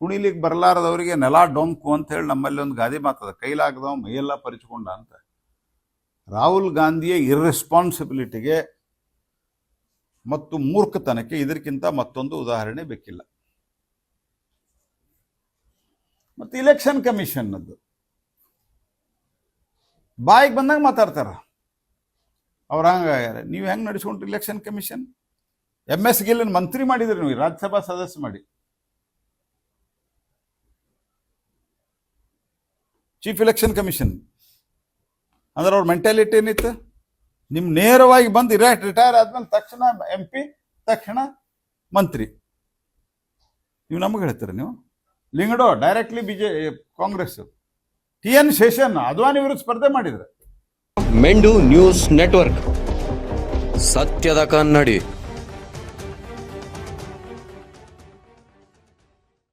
ಕುಣಿಲಿಕ್ಕೆ ಬರಲಾರದವರಿಗೆ ನೆಲ ಡೊಂಕು ಅಂತ ಹೇಳಿ ನಮ್ಮಲ್ಲಿ ಒಂದು ಗಾದೆ ಮಾತದ ಕೈಲಾಗದವ ಮೈಯೆಲ್ಲ ಪರಿಚಿಕೊಂಡ ಅಂತ. ರಾಹುಲ್ ಗಾಂಧಿಯ ಇರ್ರೆಸ್ಪಾನ್ಸಿಬಿಲಿಟಿಗೆ ಮತ್ತು ಮೂರ್ಖತನಕ್ಕೆ ಇದಕ್ಕಿಂತ ಮತ್ತೊಂದು ಉದಾಹರಣೆ ಬೇಕಿಲ್ಲ. ಮತ್ತು ಇಲೆಕ್ಷನ್ ಕಮಿಷನ್ನದ್ದು ಬಾಯಿಗೆ ಬಂದಾಗ ಮಾತಾಡ್ತಾರ. ಅವ್ರ ಹಂಗಾಗ್ಯಾರ ನೀವು ಹೆಂಗೆ ನಡೆಸ್ಕೊಂಡ್ರಿ ಇಲೆಕ್ಷನ್ ಕಮಿಷನ್ ಎಂ ಎಸ್ ಗಿಲ್ಲನ್ ಮಂತ್ರಿ ಮಾಡಿದ್ರಿ ನೀವು, ರಾಜ್ಯಸಭಾ ಸದಸ್ಯ ಮಾಡಿ. ಚೀಫ್ ಎಲೆಕ್ಷನ್ ಕಮಿಷನ್ ಅಂದ್ರೆ ಅವ್ರ ಮೆಂಟಾಲಿಟಿ ಏನಿತ್ತು? ನಿಮ್ ನೇರವಾಗಿ ಬಂದು ಇರಾಟ್ ರಿಟೈರ್ ಆದ್ಮೇಲೆ ತಕ್ಷಣ ಎಂ ಪಿ ತಕ್ಷಣ ಮಂತ್ರಿ. ನೀವು ನಮಗೆ ಹೇಳ್ತೀರ ನೀವು? Lyngdoh directly ಬಿಜೆ Congress. T N Seshan, Advani ವಿರುದ್ಧ ಸ್ಪರ್ಧೆ ಮಾಡಿದ್ರು. ಮೆಂಡು ನ್ಯೂಸ್ ನೆಟ್ವರ್ಕ್. ಸತ್ಯದ ಕನ್ನಡಿ.